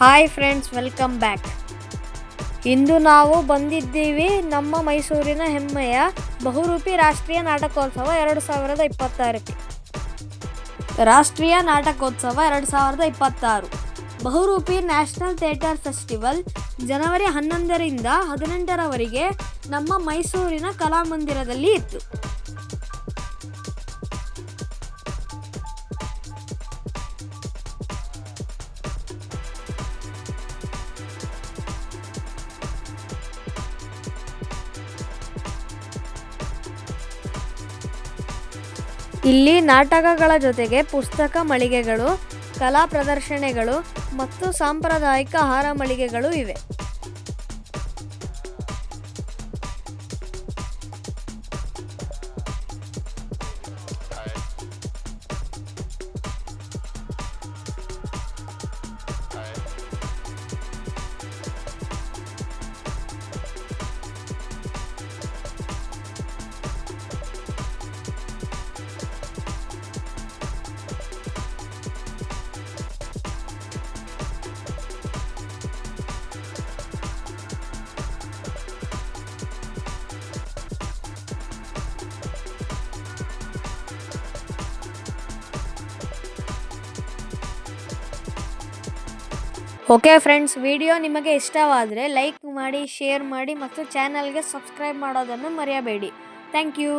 Hi friends welcome back ಇಂದು ನಾವು ಬಂದಿದ್ದೀವಿ ನಮ್ಮ ಮೈಸೂರಿನ ಹೆಮ್ಮೆಯ ಬಹುರೂಪಿ ರಾಷ್ಟ್ರೀಯ ನಾಟಕೋತ್ಸವ ಎರಡು ಸಾವಿರದ ಇಪ್ಪತ್ತಾರಕ್ಕೆ. ರಾಷ್ಟ್ರೀಯ ನಾಟಕೋತ್ಸವ ಎರಡು ಸಾವಿರದ ಇಪ್ಪತ್ತಾರು. ಬಹುರೂಪಿ ನ್ಯಾಷನಲ್ ಥಿಯೇಟರ್ ಫೆಸ್ಟಿವಲ್ ಜನವರಿ ಹನ್ನೊಂದರಿಂದ ಹದಿನೆಂಟರವರೆಗೆ ನಮ್ಮ ಮೈಸೂರಿನ ಕಲಾಮಂದಿರದಲ್ಲಿ ಇತ್ತು. ಇಲ್ಲಿ ನಾಟಕಗಳ ಜೊತೆಗೆ ಪುಸ್ತಕ ಮಳಿಗೆಗಳು ಕಲಾ ಪ್ರದರ್ಶನಗಳು ಮತ್ತು ಸಾಂಪ್ರದಾಯಿಕ ಆಹಾರ ಮಳಿಗೆಗಳು ಇವೆ. ಓಕೆ ಫ್ರೆಂಡ್ಸ್ ವಿಡಿಯೋ ನಿಮಗೆ ಇಷ್ಟವಾದರೆ ಲೈಕ್ ಮಾಡಿ ಶೇರ್ ಮಾಡಿ ಮತ್ತು ಚಾನಲ್ಗೆ ಸಬ್ಸ್ಕ್ರೈಬ್ ಮಾಡೋದನ್ನು ಮರೆಯಬೇಡಿ. Thank you